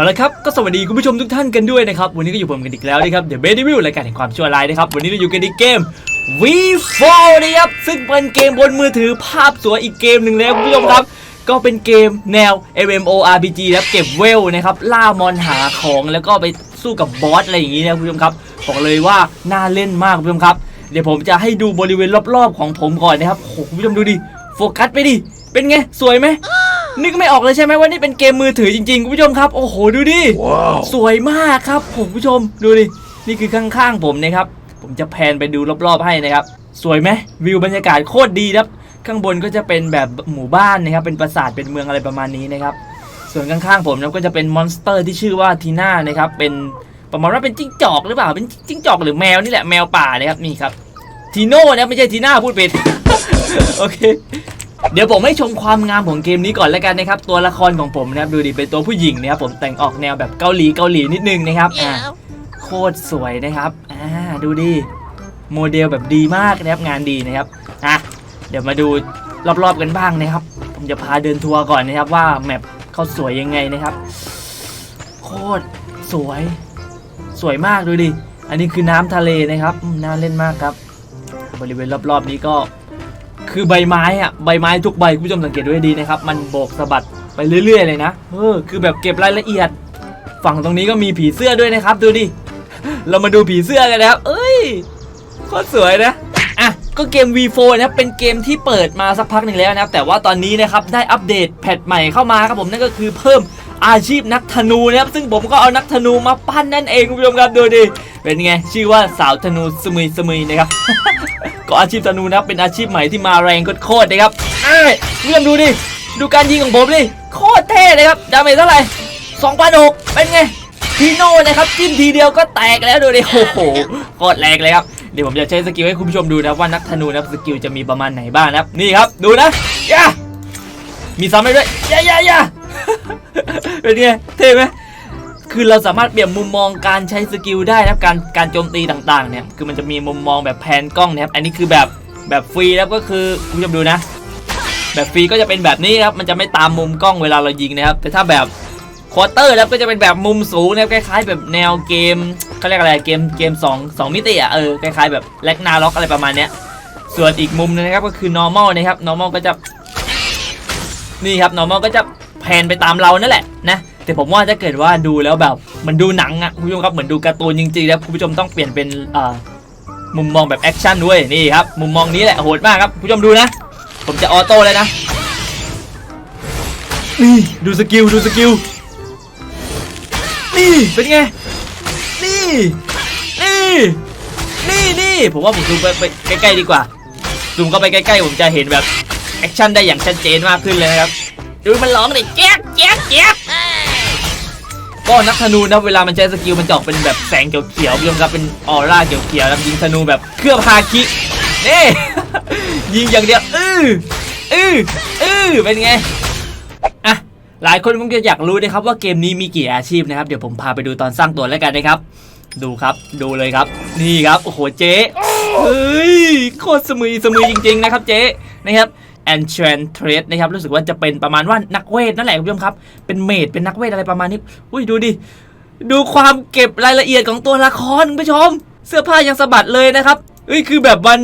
เอาละครับก็สวัสดีคุณผู้ชมทุกท่านกันด้วยนะครับวันนี้ก็อยู่ผมกันอีกแล้วนะครับเดี๋ยวเบดี้วิวรายการแห่งความชั่วร้ายนะครับวันนี้เราอยู่กันในเกม V4 นะครับซึ่งเป็นเกมบนมือถือภาพสวยอีกเกมหนึ่งแล้วคุณผู้ชมครับ ก็เป็นเกมแนว MMORPG นะครับเก็บเวลนะครับล่ามอนหาของแล้วก็ไปสู้กับบอสอะไรอย่างนี้นะคุณผู้ชมครับบอกเลยว่าน่าเล่นมากคุณผู้ชมครับ เดี๋ยวผมจะให้ดูบริเวณรอบๆของผมก่อนนะครับโอ้คุณผู้ชมดูดิโฟกัสไปดิเป็นไงสวยไหม นึกไม่ออกเลยใช่ไหมว่านี่เป็นเกมมือถือจริงๆคุณผู้ชมครับ โอ้โหดูดิสวยมากครับผมผู้ชมดูดิ นี่คือข้างๆผมนะครับ ผมจะแพนไปดูรอบๆให้นะครับ สวยไหมวิวบรรยากาศโคตรดีครับ ข้างบนก็จะเป็นแบบหมู่บ้านนะครับ เป็นปราสาทเป็นเมืองอะไรประมาณนี้นะครับ ส่วนข้างๆผมนะก็จะเป็นมอนสเตอร์ที่ชื่อว่าทีน่านะครับ เป็นประมาณว่าเป็นจิ้งจอกหรือเปล่า เป็นจิ้งจอกหรือแมวนี่แหละแมวป่านะครับนี่ครับทีโน่นะไม่ใช่ทีน่าพูดผิดโอเค เดี๋ยวผมให้ชมความงามของเกมนี้ก่อนแล้วกันนะครับ ตัวละครของผมนะครับดูดิเป็นตัวผู้หญิงนะครับผมแต่งออกแนวแบบเกาหลีเกาหลีนิดนึงนะครับอ่าโคตรสวยนะครับอ่าดูดิโมเดลแบบดีมากนะครับงานดีนะครับอะเดี๋ยวมาดูรอบๆกันบ้างนะครับ ผมจะพาเดินทัวร์ก่อนนะครับว่าแมปเขาสวยยังไงนะครับ โคตรสวย สวยมากดูดิ อันนี้คือน้ำทะเลนะครับอืมน่าเล่นมากครับ บริเวณรอบๆนี้ก็ คือใบไม้อะใบไม้ทุกใบคุณผู้ชมสังเกตดูให้ดีนะครับ มันโบกสะบัดไปเรื่อย ๆ เลยนะเออคือแบบเก็บรายละเอียด ฝั่งตรงนี้ก็มีผีเสื้อด้วยนะครับ ดูดิเรามาดูผีเสื้อกันนะครับ เอ้ยโคตรสวยนะอะก็เกม V4 นะครับเป็นเกมที่เปิดมาสักพักหนึ่งแล้วนะครับ แต่ว่าตอนนี้นะครับได้อัปเดตแพทใหม่เข้ามาครับผมนั่นก็คือเพิ่มอาชีพนักธนูนะครับ ซึ่งผมก็เอานักธนูมาปั้นนั่นเองคุณผู้ชมครับดูดิเป็นไงชื่อว่าสาวธนูสมุยสมุยนะครับ ก็อาชีพธนูนะเป็นอาชีพใหม่ที่มาแรงโคตรๆนะครับเอ้ยเพื่อนดูดิ ดูการยิงของผมดิ โคตรเท่เลยครับ ดาเมจเท่าไหร่2,006เป็นไงพีโน่นะครับจิ้มทีเดียวก็แตกแล้วดูดิโอ้โหโคตรแรงเลยครับเดี๋ยวผมจะใช้สกิลให้คุณผู้ชมดูนะว่านักธนูนะสกิลจะมีประมาณไหนบ้างนะครับนี่ครับดูนะย่ามีซ้ำให้ด้วยย่าย่าย่าเป็นไงเท่ไหม คือเราสามารถเปลี่ยนมุมมองการใช้สกิลได้นะครับการการโจมตีต่างๆเนี่ยคือมันจะมีมุมมองแบบแพนกล้องนะครับอันนี้คือแบบแบบฟรีแล้วก็คือคุณผู้ชมดูนะ แบบฟรีก็จะเป็นแบบนี้ครับมันจะไม่ตามมุมกล้องเวลาเรายิงนะครับ แต่ถ้าแบบควอเตอร์แล้วก็จะเป็นแบบมุมสูงนะครับคล้ายๆ แบบแนวเกมเขาเรียกอะไรเกมเกม2 2มิติอะเออคล้ายๆแบบแล็กนาล็อกอะไรประมาณเนี้ยส่วนอีกมุมนึงนะครับก็คือ normal นะครับ normal ก็จะนี่ครับ normal ก็จะแพนไปตามเรานั่นแหละนะ แต่ผมว่าถ้าเกิดว่าดูแล้วแบบมันดูหนังอะคุณผู้ชมครับเหมือนดูการ์ตูนจริงๆแล้วคุณผู้ชมต้องเปลี่ยนเป็นอ่ามุมมองแบบแอคชั่นด้วยนี่ครับมุมมองนี้แหละโหดมากครับคุณผู้ชมดูนะ ผมจะออโต้เลยนะนี่ดูสกิลดูสกิลนี่เป็นไงนี่นี่นี่นี่ผมว่าผมซูมไปใกล้ๆดีกว่าซูมเข้าไปใกล้ๆผมจะเห็นแบบแอคชั่นได้อย่างชัดเจนมากขึ้นเลยนะครับดูมันร้องเลยแจ๊กแจ๊กแจ๊ก ก็นักธนูนะเวลามันใช้สกิลมันจะออกเป็นแบบแสงเขียวๆพี่ชมครับเป็นออร่าเขียวๆแล้วยิงธนูแบบเคลือบฮาคินี่ยิงอย่างเดียวอื้ออื้ออื้อเป็นไงอะหลายคนคงจะอยากรู้นะครับว่าเกมนี้มีกี่อาชีพนะครับเดี๋ยวผมพาไปดูตอนสร้างตัวแล้วกันนะครับ ดูครับดูเลยครับ นี่ครับโอ้โหเจ๊เฮ้ยโคตรสมุยสมุยจริง ๆ นะครับเจ๊นะครับ Enchantress นะครับรู้สึกว่าจะเป็นประมาณว่านักเวทนั่นแหละคุณผู้ชมครับ เป็นเมดเป็นนักเวทอะไรประมาณนี้อุ้ยดูดิดูความเก็บรายละเอียดของตัวละครคุณผู้ชม เสื้อผ้ายังสะบัดเลยนะครับเอ้ยคือแบบวัน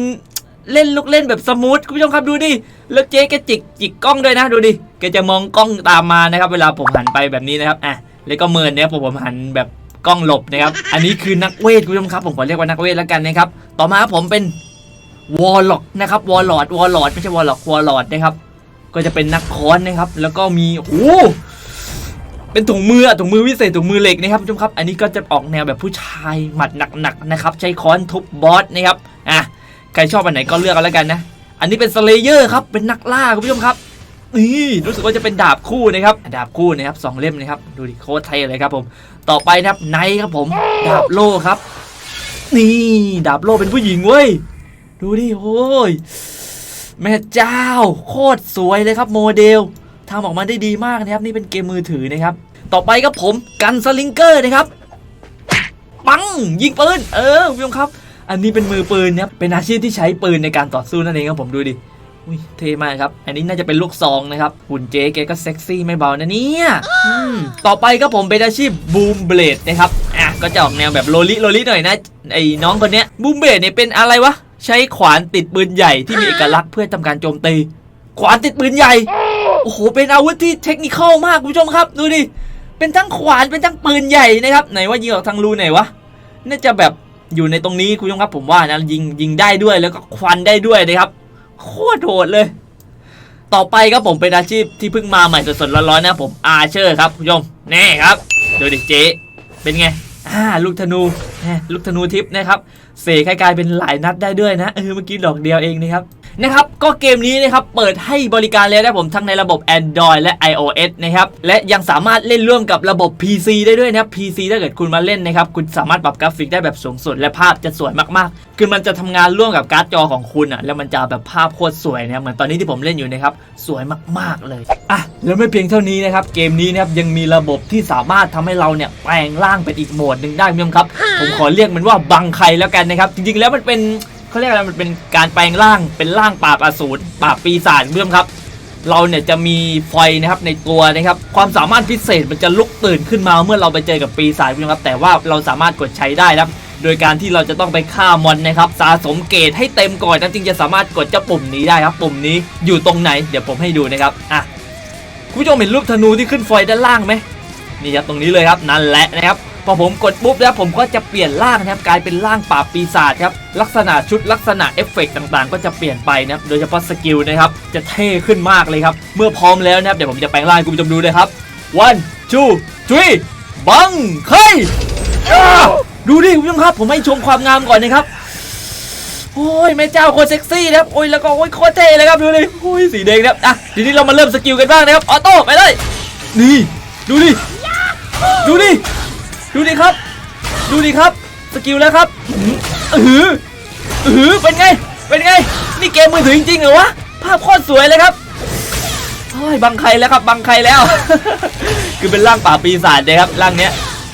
เล่นลูกเล่นแบบสมูทคุณผู้ชมครับดูดิแล้วเจ๊แกจิกจิกกล้องด้วยนะดูดิแกจะมองกล้องตามมานะครับ เวลาผมหันไปแบบนี้นะครับอะแล้วก็เมินเนี่ยผมผมหันแบบกล้องหลบนะครับ อันนี้คือนักเวทคุณผู้ชมครับ ผมขอเรียกว่านักเวทแล้วกันนะครับ ต่อมาครับผมเป็น วอลล็อกนะครับวอลลอดวอลลอดไม่ใช่วอลล็อกวอลลอดนะครับ ก็จะเป็นนักค้อนนะครับ แล้วก็มีโอ้เป็นถุงมือถุงมือวิเศษถุงมือเหล็กนะครับผู้ชมครับ อันนี้ก็จะออกแนวแบบผู้ชายหมัดหนักๆนะครับ ใช้ค้อนทุบบอสนะครับอะใครชอบอันไหนก็เลือกเอาแล้วกันนะ อันนี้เป็นสเลเยอร์ครับเป็นนักล่าคุณผู้ชมครับนี่รู้สึกว่าจะเป็นดาบคู่นะครับดาบคู่นะครับสองเล่มนะครับดูดิโคตรเท่เลยครับผม ต่อไปนะครับไนท์ครับผม ดาบโล่ครับ นี่ดาบโล่เป็นผู้หญิงเว้ย ดูดิโอ้ยแม่เจ้า โคตรสวยเลยครับโมเดลทำออกมาได้ดีมากนะครับ นี่เป็นเกมมือถือนะครับ ต่อไปครับผมกันสลิงเกอร์นะครับ ปัง ยิงปืน เออคุณผู้ชมครับ อันนี้เป็นมือปืนนะครับเป็นอาชีพที่ใช้ปืนในการต่อสู้นั่นเองครับผมดูดิอุ้ยเท่มากครับ อันนี้น่าจะเป็นลูกซองนะครับ หุ่นเจ๊แกก็เซ็กซี่ไม่เบานะเนี่ยต่อไปก็ผมเป็นอาชีพบูมเบลดนะครับ อะ ก็จะออกแนวแบบโลลิโลลิหน่อยนะ ไอ้น้องคนเนี้ยบูมเบลดเนี่ยเป็นอะไรวะ ใช้ขวานติดปืนใหญ่ที่มีเอกลักษณ์เพื่อทำการโจมตี ขวานติดปืนใหญ่ โอ้โห เป็นอาวุธที่เทคนิคอลมากคุณผู้ชมครับ ดูดิ เป็นทั้งขวาน เป็นทั้งปืนใหญ่นะครับ ไหนว่ายิงออกทางรูไหนวะ น่าจะแบบอยู่ในตรงนี้คุณผู้ชมครับ ผมว่านะยิงยิงได้ด้วยแล้วก็ควันได้ด้วยนะครับ โคตรโหดเลย ต่อไปครับผมเป็นอาชีพที่เพิ่งมาใหม่สดๆร้อนๆนะผมอาเชอร์ครับคุณผู้ชมนี่ครับ ดูดิเจ๊เป็นไง อ่าลูกธนูลูกธนูทิพย์นะครับเสกให้กลายเป็นหลายนัดได้ด้วยนะเออเมื่อกี้ดอกเดียวเองนะครับ นะครับก็เกมนี้นะครับเปิดให้บริการแล้วนะผมทั้งในระบบ Android และ iOS นะครับและยังสามารถเล่นร่วมกับระบบ PC ได้ด้วยนะครับ PC ถ้าเกิดคุณมาเล่นนะครับคุณสามารถปรับกราฟิกได้แบบสูงสุด และภาพจะสวยมากๆ คือมันจะทำงานร่วมกับการ์ดจอของคุณอะแล้วมันจะแบบภาพโคตรสวยนะครับเหมือนตอนนี้ที่ผมเล่นอยู่นะครับสวยมากๆเลยอะแล้วไม่เพียงเท่านี้นะครับเกมนี้นะครับยังมีระบบที่สามารถทำให้เราเนี่ยแปลงร่างเป็นอีกโหมดหนึ่งได้คุณผู้ชมครับผมขอเรียกมันว่าบังไคแล้วกันนะครับจริงๆแล้วมันเป็น เขาเรียกอะไรมันเป็นการแปลงร่างเป็นร่างปราบอสูรปราบปีศาจคุณผู้ชมครับ เราเนี่ยจะมีไฟนะครับในตัวนะครับความสามารถพิเศษมันจะลุกตื่นขึ้นมาเมื่อเราไปเจอกับปีศาจคุณผู้ชมครับ แต่ว่าเราสามารถกดใช้ได้นะครับโดยการที่เราจะต้องไปฆ่ามอนนะครับสะสมเกรดให้เต็มก่อนนะจึงจะสามารถกดเจ้าปุ่มนี้ได้ครับ ปุ่มนี้อยู่ตรงไหน เดี๋ยวผมให้ดูนะครับอะคุณผู้ชมเห็นรูปธนูที่ขึ้นไฟด้านล่างไหมนี่ครับตรงนี้เลยครับนั่นแหละนะครับ พอผมกดปุ๊บแล้วผมก็จะเปลี่ยนร่างนะครับกลายเป็นร่างปราบปีศาจครับลักษณะชุดลักษณะเอฟเฟกต์ต่างๆ ก็จะเปลี่ยนไปนะครับโดยเฉพาะสกิลนะครับจะเท่ขึ้นมากเลยครับเมื่อพร้อมแล้วนะครับเดี๋ยวผมจะแปลงร่างคุณผู้ชมดูเลยครับ one two three บังเฮ้ยดูดิคุณผู้ชมครับ ผมให้ชมความงามก่อนนะครับโอ้ยแม่เจ้าโคตรเซ็กซี่นะครับโอ้ยแล้วก็โอ้ยโคตรเท่เลยครับดูดิโอ้ยสีแดงนะครับอะทีนี้เรามาเริ่มสกิลกันบ้างนะครับออโต้ไปเลยนี่ดูดิดูดิ ดูดิครับ ดูดิครับ สกิลแล้วครับอือหืออือหือเป็นไง เป็นไง นี่เกมมือถือจริงๆเหรอวะ ภาพโคตรสวยเลยครับโอ้ยบังใครแล้วครับ บังใครแล้ว คือเป็นร่างป่าปีศาจนะครับ ร่างเนี้ย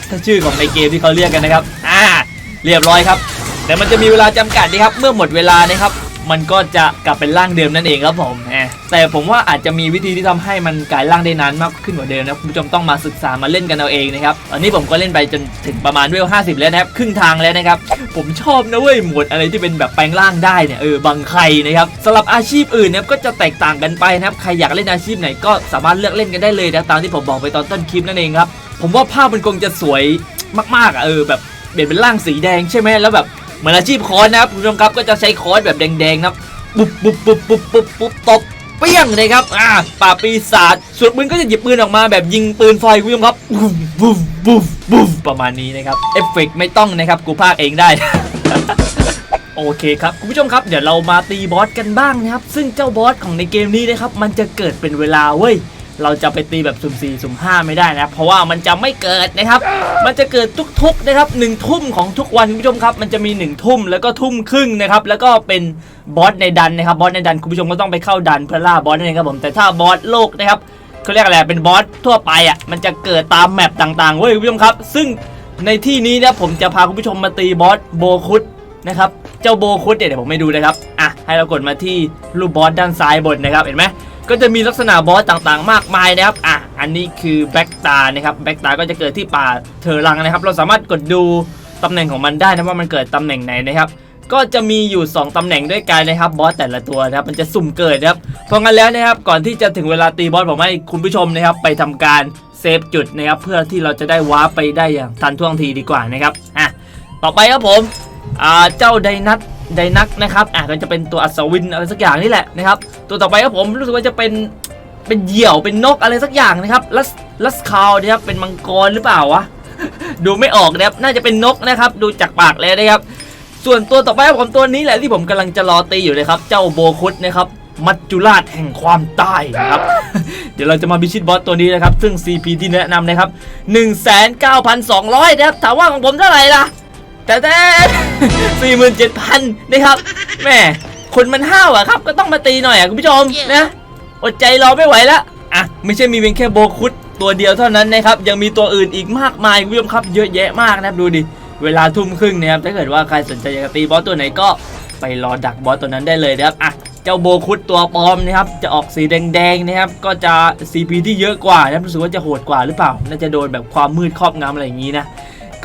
ถ้าชื่อของในเกมที่เขาเรียกกันนะครับ อ่า เรียบร้อยครับ แต่มันจะมีเวลาจำกัดนะครับ เมื่อหมดเวลานะครับ มันก็จะกลับเป็นร่างเดิมนั่นเองครับผมแต่ผมว่าอาจจะมีวิธีที่ทำให้มันกลายร่างได้นานมากขึ้นกว่าเดิมนะคุณผู้ชมต้องมาศึกษามาเล่นกันเอาเองนะครับตอนนี้ผมก็เล่นไปจนถึงประมาณเวล50 แล้วนะครับครึ่งทางแล้วนะครับผมชอบนะเว้ยหมวดอะไรที่เป็นแบบแปลงร่างได้เนี่ยเออบางใครนะครับสำหรับอาชีพอื่นนะครับก็จะแตกต่างกันไปนะครับใครอยากเล่นอาชีพไหนก็สามารถเลือกเล่นกันได้เลยนะตามที่ผมบอกไปตอนต้นคลิปนั่นเองครับผมว่าภาพมันคงจะสวยมากๆอะเออแบบเปลี่ยนเป็นร่างสีแดงใช่ไหมแล้วแบบ เหมือนอาชีพคอนนะครับคุณผู้ชมครับก็จะใช้คอนแบบแดงๆนะครับปุ๊บปุ๊บปุ๊บปุ๊บปุ๊บปุ๊บตบเปี้ยงเลยครับอ่าป่าปีศาจส่วนปืนก็จะหยิบปืนออกมาแบบยิงปืนไฟคุณผู้ชมครับบุ้มบุ้มบุ้มบุ้มประมาณนี้นะครับเอฟเฟกต์ไม่ต้องนะครับกูพากเองได้โอเคครับคุณผู้ชมครับเดี๋ยวเรามาตีบอสกันบ้างนะครับ ซึ่งเจ้าบอสของในเกมนี้นะครับมันจะเกิดเป็นเวลาเว้ย เราจะไปตีแบบสุ่ม4สุ่ม5ไม่ได้นะเพราะว่ามันจะไม่เกิดนะครับ มันจะเกิดทุกๆนะครับหนึ่งทุ่มของทุกวันคุณผู้ชมครับมันจะมี1นึ่ทุ่มแล้วก็ทุ่มครึ่งนะครับแล้วก็เป็นบอสในดันนะครับบอสในดันคุณผู้ชมก็ต้องไปเข้าดันเพื่อล่าบอสนั่นเองครับผมแต่ถ้าบอสโลกนะครับเขาเรียกอะไรเป็นบอสทั่วไปอะมันจะเกิดตามแมปต่างๆเว้ยคุณผู้ชมครับ ซึ่งในที่นี้นะผมจะพาคุณผู้ชมมาตีบอสโบคุดนะครับเจ้าโบคุดเนี่ยเดี๋ยวผมให้ดูนะครับอะให้เรากดมาที่รูปบอสด้านซ้ายบนนะครับเห็นไหม ก็จะมีลักษณะบอสต่างๆ มากมายนะครับอะอันนี้คือแบ็กตานะครับแบ็กตาก็จะเกิดที่ป่าเทอรังนะครับ เราสามารถกดดูตำแหน่งของมันได้นะว่ามันเกิดตำแหน่งไหนนะครับ ก็จะมีอยู่ 2ตำแหน่งด้วยกันนะครับบอสแต่ละตัวนะครับมันจะสุ่มเกิดนะครับเพราะงั้นแล้วนะครับก่อนที่จะถึงเวลาตีบอสผมให้คุณผู้ชมนะครับ ไปทำการเซฟจุดนะครับเพื่อที่เราจะได้วาร์ปไปได้อย่างทันท่วงทีดีกว่านะครับอะต่อไปครับผมอ่าเจ้าไดนัท ไดนักนะครับอะก็จะเป็นตัวอัศวินอะไรสักอย่างนี่แหละนะครับตัวต่อไปครับผมรู้สึกว่าจะเป็นเป็นเหยี่ยวเป็นนกอะไรสักอย่างนะครับลัสลัสคาวนะครับเป็นมังกรหรือเปล่าวะดูไม่ออกนะครับน่าจะเป็นนกนะครับ ดูจากปากแล้วนะครับ ส่วนตัวต่อไปครับผมตัวนี้แหละที่ผมกำลังจะรอตีอยู่เลยครับ เจ้าโบคุดนะครับมัจจุราชแห่งความตายนะครับ เดี๋ยวเราจะมาบิชิตบอสตัวนี้นะครับ ซึ่ง CP ที่แนะนำนะครับ 19,200 นะครับ ถามว่าของผมเท่าไหร่ล่ะ แต่แต่สี่หมื่นเจ็ดพันนะครับแหม่คนมันห้าวอะครับ ก็ต้องมาตีหน่อยอะคุณผู้ชมนะอดใจรอไม่ไหวแล้วอะไม่ใช่มีเพียงแค่โบคุดตัวเดียวเท่านั้นนะครับยังมีตัวอื่นอีกมากมายคุณผู้ชมครับเยอะแยะมากนะครับดูดิเวลาทุ่มครึ่งนะครับถ้าเกิดว่าใครสนใจอยากจะตีบอสตัวไหนก็ไปรอดักบอสตัวนั้นได้เลยนะครับอะเจ้าโบคุดตัวปลอมนะครับจะออกสีแดงๆนะครับก็จะ CP ที่เยอะกว่านะครับรู้สึกว่าจะโหดกว่าหรือเปล่าน่าจะโดนแบบความมืดครอบงำอะไรอย่างนี้นะ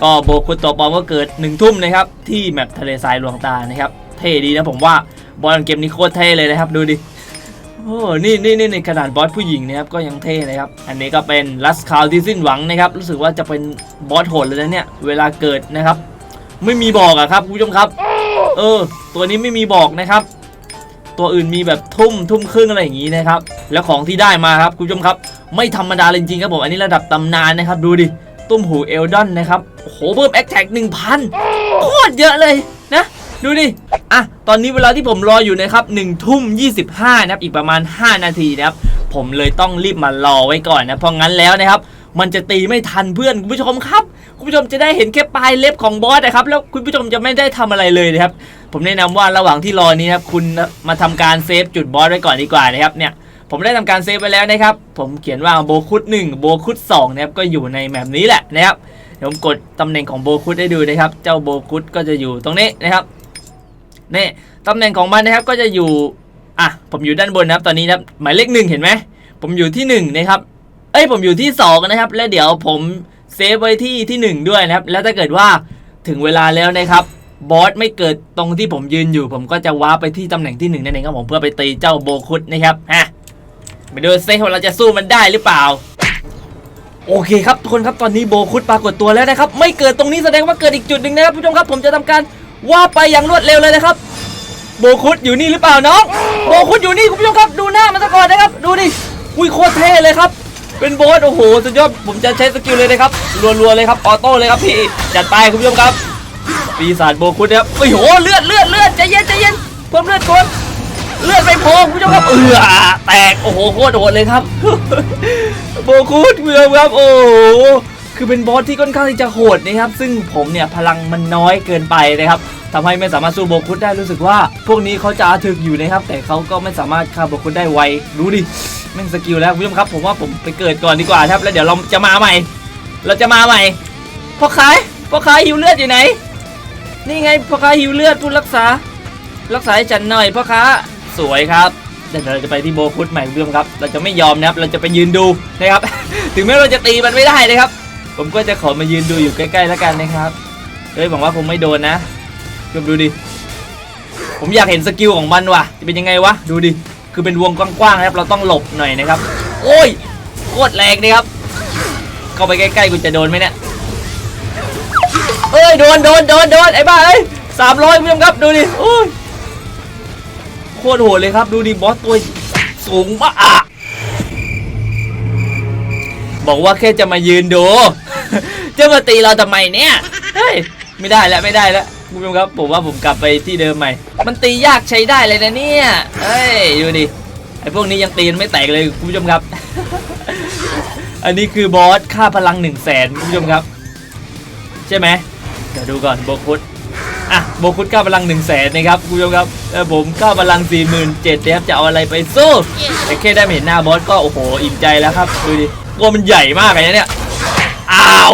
ก็โบคุดตัวปอมก็เกิดหนึ่งทุ่มนะครับที่แมปทะเลทรายลวงตานะครับเท่ดีนะผมว่าบอลเกมนี้โคตรเท่เลยนะครับดูดิโอ้นี่นี่นี่ในขนาดบอสผู้หญิงนะครับก็ยังเท่นะครับ อันนี้ก็เป็นลัสคาวที่สิ้นหวังนะครับ รู้สึกว่าจะเป็นบอสโหดเลยนะเนี่ย เวลาเกิดนะครับ ไม่มีบอกอะครับคุณผู้ชมครับ เออ ตัวนี้ไม่มีบอกนะครับ ตัวอื่นมีแบบทุ่มทุ่มครึ่งอะไรอย่างนี้นะครับ แล้วของที่ได้มาครับคุณผู้ชมครับ ไม่ธรรมดาเลยจริงๆครับผมอันนี้ระดับตำนานนะครับ ดูดิ ตุ้มหูเอลดอนนะครับโหเพิ่มแอคแท็กหนึ่งพันโคตรเยอะเลยนะ ดูดิอะตอนนี้เวลาที่ผมรออยู่นะครับ1ทุ่ม25นะครับอีกประมาณ 5 นาทีนะครับผมเลยต้องรีบมารอไว้ก่อนนะเพราะงั้นแล้วนะครับ มันจะตีไม่ทันเพื่อนคุณผู้ชมครับ คุณผู้ชมจะได้เห็นแค่ปลายเล็บของบอสนะครับ แล้วคุณผู้ชมจะไม่ได้ทำอะไรเลยนะครับ ผมแนะนำว่าระหว่างที่รอนี้นะครับคุณมาทำการเซฟจุดบอสไว้ก่อนดีกว่านะครับเนี่ย ผมได้ทำการเซฟไว้แล้วนะครับ ผมเขียนว่าโบคุด1โบคุด2นะครับก็อยู่ในแมปนี้แหละนะครับเดี๋ยวผมกดตำแหน่งของโบคุดให้ดูนะครับ เจ้าโบคุดก็จะอยู่ตรงนี้นะครับนี่ตำแหน่งของมันนะครับก็จะอยู่อะผมอยู่ด้านบนนะครับตอนนี้นะครับหมายเลขหนึ่งเห็นไหมผมอยู่ที่หนึ่งนะครับเอ้ยผมอยู่ที่สองนะครับ และเดี๋ยวผมเซฟไว้ที่ที่หนึ่งด้วยนะครับ แล้วถ้าเกิดว่าถึงเวลาแล้วนะครับบอสไม่เกิดตรงที่ผมยืนอยู่ ผมก็จะว้าไปที่ตำแหน่งที่หนึ่งนั่นเองครับผมเพื่อไปตีเจ้าโบคุดนะครับฮะ ไปดูซิว่าเราจะสู้มันได้หรือเปล่า โอเคครับทุกคนครับตอนนี้โบคุดปรากฏตัวแล้วนะครับ ไม่เกิดตรงนี้แสดงว่าเกิดอีกจุดหนึ่งนะครับผู้ชมครับผมจะทำการว่าไปอย่างรวดเร็วเลยนะครับ โบคุดอยู่นี่หรือเปล่าน้องโบคุดอยู่นี่คุณผู้ชมครับดูหน้ามันซะก่อนนะครับ ดูดิอุ้ยโคตรเท่เลยครับ เป็นโบสโอ้โหสุดยอดผมจะใช้สกิลเลยนะครับรัวๆเลยครับออโต้เลยครับพี่จัดไปคุณผู้ชมครับปีศาจโบคุดนะครับโอ้โหเลือดเลือดเลือดใจเย็นใจเย็นเพิ่มเลือดก่อน เลือดไม่พอคุณผู้ชมครับเอือแตกโอ้โหโคตรโหดเลยครับโบคุดคุณผู้ชมครับโอ้โหคือเป็นบอสที่ค่อนข้างที่จะโหดนะครับ ซึ่งผมเนี่ยพลังมันน้อยเกินไปนะครับทำให้ไม่สามารถสู้โบคุดได้รู้สึกว่า พวกนี้เขาจะอาถึกอยู่นะครับ แต่เขาก็ไม่สามารถฆ่าโบคุดได้ไวดูดิแม่งสกิลแล้วคุณผู้ชมครับ ผมว่าผมไปเกิดก่อนดีกว่าครับ แล้วเดี๋ยวเราจะมาใหม่ เราจะมาใหม่พ่อขาพ่อขาหิวเลือดอยู่ไหน นี่ไงพ่อค้าหิวเลือดผู้รักษา รักษาให้ฉันหน่อยพ่อค้า สวยครับเดี๋ยวเราจะไปที่โบคุดใหม่คุณผู้ชมครับ เราจะไม่ยอมนะครับ เราจะไปยืนดูนะครับ ถึงแม้เราจะตีมันไม่ได้นะครับ ผมก็จะขอมายืนดูอยู่ใกล้ๆแล้วกันนะครับเฮ้ยหวังว่าคงไม่โดนนะชมดูดิ ผมอยากเห็นสกิลของมันว่ะ จะเป็นยังไงวะ ดูดิ คือเป็นวงกว้างๆนะครับ เราต้องหลบหน่อยนะครับ โอ้ย โคตรแรงนะครับ เข้าไปใกล้ๆกูจะโดนไหมเนี่ย เอ้ย โดน โดน โดน โดน ไอ้บ้าเอ้ยสามร้อยคุณผู้ชมครับ ดูดิโอ้ย โคตรโหดเลยครับ ดูดิบอสตัวสูงมากอะบอกว่าแค่จะมายืนดู จะมาตีเราทำไมเนี่ย เฮ้ย ไม่ได้แล้วไม่ได้แล้วคุณผู้ชมครับผมว่าผมกลับไปที่เดิมใหม่ มันตียากใช้ได้เลยนะเนี่ย เฮ้ย ดูดิ ไอ้พวกนี้ยังตีนไม่แตกเลยคุณผู้ชมครับ อันนี้คือบอสค่าพลังหนึ่งแสนคุณผู้ชมครับ ใช่ไหมเดี๋ยวดูก่อนโบคุด อะโบคุดก้าวพลัง1นึ่งแสนนะครับคุณผู้ชมครับเออผมก้าวพลัง4ี่หมื่นเจ็ดนะครับจะเอาอะไรไปสู้แต่แค่ได้มาเห็นหน้าบอสก็โอ้โหอิ่มใจแล้วครับดูดิตัวมันใหญ่มากเลยนะเนี่ยอ้าว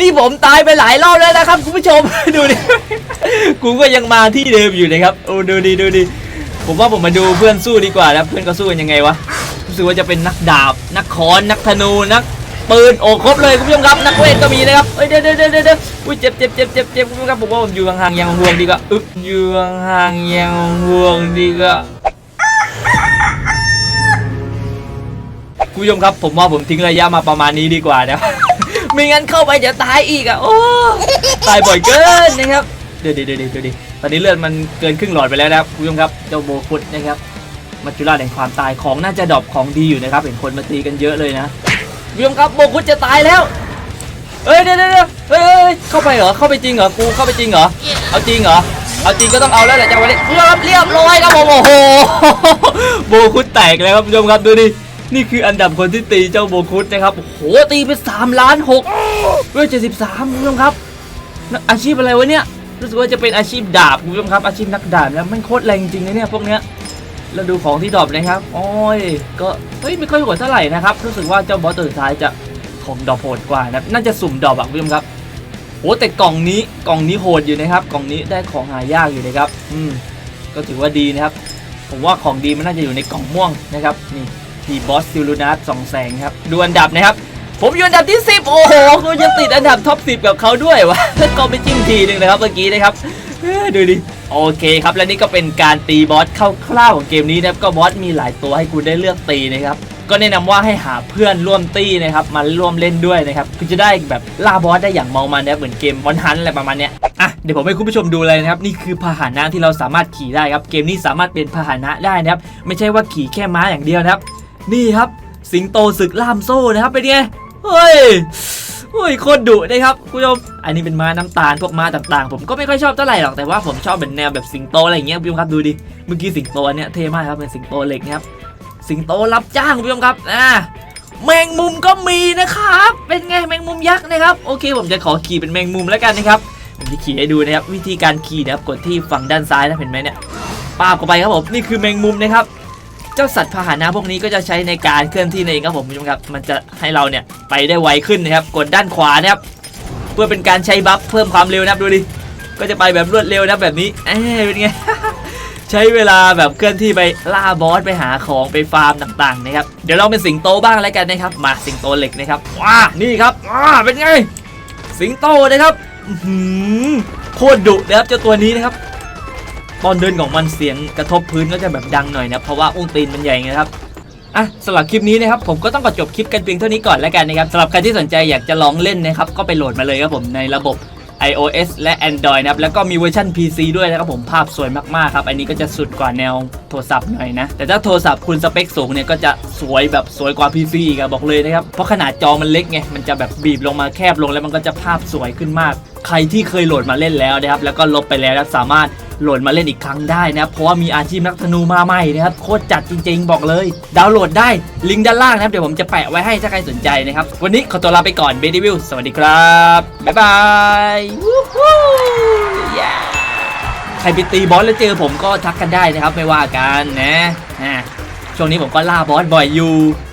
นี่ผมตายไปหลายรอบแล้วนะครับคุณผู้ชมดูดิกูก็ยังมาที่เดิมอยู่นะครับโอ้ดูดิดูดิผมว่าผมมาดูเพื่อนสู้ดีกว่าแล้วเพื่อนก็สู้กันยังไงวะรู้สึกว่าจะเป็นนักดาบ นักคอนนักธนูนัก ปืนโอ้ครบเลยคุณผู้ชมครับนักเวทก็มีนะครับเอ้ยเดี๋ยวเดี๋ยวเดี๋ยวเดี๋ยวอุ้ยเจ็บเจ็บเจ็บเจ็บเจ็บคุณผู้ชมครับผมว่าผมอยู่ห่างๆยังห่วงดีกว่าอึ๊บอยู่ห่างๆยังห่วงดีกว่าคุณผู้ชมครับผมว่าผมทิ้งระยะมาประมาณนี้ดีกว่านะไม่งั้นเข้าไปจะตายอีกอะโอ้ตายบ่อยเกินนะครับเดี๋ยวเดี๋ยวเดี๋ยวเดี๋ยวตอนนี้เลือดมันเกินครึ่งหลอดไปแล้วนะครับคุณผู้ชมครับเจ้าโบคุดนะครับมัจจุราชแห่งความตายของน่าจะดรอปของดีอยู่นะครับ เห็นคนมาตีกันเยอะเลยนะ ผู้ชมครับโบกุดจะตายแล้วเฮ้ยเดี๋ยวเดี๋ยวเดี๋ยวเฮ้ยเฮ้ยเฮ้ยเข้าไปเหรอเข้าไปจริงเหรอกูเข้าไปจริงเหรอเอาจริงเหรอเอาจริงก็ต้องเอาแล้วแหละจังหวะนี้เรียบเรียบร้อยครับผมโอ้โหโบคุดแตกเลยครับคุณผู้ชมครับดูดินี่คืออันดับคนที่ตีเจ้าโบคุดนะครับโอ้โหตีไป3ล้านหกด้วยเจ็ดสิบสามคุณผู้ชมครับนักอาชีพอะไรวะเนี่ยรู้สึกว่าจะเป็นอาชีพดาบคุณผู้ชมครับอาชีพนักดาบแล้วมันโคตรแรงจริงนะเนี่ยพวกเนี้ย เราดูของที่ดรอปนะครับ โอ้ย ก็เฮ้ยไม่ค่อยโหดเท่าไหร่นะครับ รู้สึกว่าเจ้าบอสตัวสุดท้ายจะของดรอปโหดกว่านะ น่าจะสุ่มดรอปอะคุณผู้ชมครับ โอ้แต่กล่องนี้ กล่องนี้โหดอยู่นะครับ กล่องนี้ได้ของหายากอยู่นะครับ อืม ก็ถือว่าดีนะครับ ผมว่าของดีมันน่าจะอยู่ในกล่องม่วงนะครับ นี่ทีบอสซิลูนัสสองแสงครับ ดูอันดับนะครับ ผมอยู่อันดับที่ 10 โอ้โหกูยังติดอันดับท็อป10 กับเขาด้วยวะก็ไปจิ้มทีหนึ่งนะครับเมื่อกี้นะครับเอ้ยดูดิ โอเคครับและนี่ก็เป็นการตีบอสคร่าวๆของเกมนี้นะครับก็บอสมีหลายตัวให้คุณได้เลือกตีนะครับก็แนะนำว่าให้หาเพื่อนร่วมตีนะครับมาร่วมเล่นด้วยนะครับคือจะได้แบบล่าบอสได้อย่างเมามันนะครับเหมือนเกมบอลฮันอะไรประมาณเนี้ยอะเดี๋ยวผมให้คุณผู้ชมดูเลยนะครับนี่คือพาหนะที่เราสามารถขี่ได้ครับเกมนี้สามารถเป็นพาหนะได้นะครับไม่ใช่ว่าขี่แค่ม้าอย่างเดียวนะครับ นี่ครับสิงโตศึกล่ามโซ่นะครับเป็นไงเฮ้ย เฮ้ยโคตรดุนะครับคุณผู้ชมอันนี้เป็นม้าน้ำตาลพวกม้าต่างๆ ผมก็ไม่ค่อยชอบเท่าไหร่หรอกแต่ว่าผมชอบเป็นแนวแบบสิงโตอะไรอย่างเงี้ยคุณผู้ชมครับดูดิเมื่อกี้สิงโตอันเนี้ยเท่มากครับเป็นสิงโตเหล็กนะครับสิงโตรับจ้างคุณผู้ชมครับอ่าแมงมุมก็มีนะครับ เป็นไงแมงมุมยักษ์นะครับโอเค ผมจะขอขี่เป็นแมงมุมแล้วกันนะครับผมจะขี่ให้ดูนะครับวิธีการขี่นะครับกดที่ฝั่งด้านซ้ายนะเห็นไหมเนี่ยป้าบเข้าไปครับผมนี่คือแมงมุมนะครับ เจ้าสัตว์พาหนะพวกนี้ก็จะใช้ในการเคลื่อนที่นั่นเองครับผมคุณผู้ชมครับ มันจะให้เราเนี่ยไปได้ไวขึ้นนะครับ กดด้านขวานะครับ เพื่อเป็นการใช้บัฟเพิ่มความเร็วนะครับดูดิ ก็จะไปแบบรวดเร็วนะแบบนี้เอ้เป็นไง ใช้เวลาแบบเคลื่อนที่ไปล่าบอสไปหาของไปฟาร์มต่างๆนะครับ เดี๋ยวเราเป็นสิงโตบ้างแล้วกันนะครับ มาสิงโตเหล็กนะครับ ว้า นี่ครับว้าเป็นไง สิงโตนะครับหือโคตรดุนะครับเจ้าตัวนี้นะครับ ตอนเดินของมันเสียงกระทบพื้นก็จะแบบดังหน่อยนะ เพราะว่าอุ้งตีนมันใหญ่ไงครับอะสำหรับคลิปนี้นะครับผมก็ต้องขอจบคลิปกันเพียงเท่านี้ก่อนแล้วกันนะครับสำหรับใครที่สนใจอยากจะลองเล่นนะครับก็ไปโหลดมาเลยครับผมในระบบ iOS และ Android นะครับแล้วก็มีเวอร์ชัน PC ด้วยนะครับผมภาพสวยมากๆครับ อันนี้ก็จะสุดกว่าแนวโทรศัพท์หน่อยนะ แต่ถ้าโทรศัพท์คุณสเปคสูงเนี่ยก็จะสวยแบบสวยกว่า PC อีกอะบอกเลยนะครับ เพราะขนาดจอมันเล็กไง มันจะแบบบีบลงมาแคบลงแล้วมันก็จะภาพสวยขึ้นมาก ใครที่เคยโหลดมาเล่นแล้วนะครับแล้วก็ลบไปแล้วสามารถ โหลดมาเล่นอีกครั้งได้นะเพราะว่ามีอาชีพนักธนูมาใหม่นะครับโคตรจัดจริง ๆ บอกเลย ดาวน์โหลดได้ลิงก์ด้านล่างนะครับเดี๋ยวผมจะแปะไว้ให้ถ้าใครสนใจนะครับวันนี้ขอตัวลาไปก่อนเบดี้วิวสวัสดีครับบ๊ายบายใครไปตีบอสแล้วเจอผมก็ทักกันได้นะครับไม่ว่ากันนะอ่าช่วงนี้ผมก็ล่าบอสบ่อยอยู่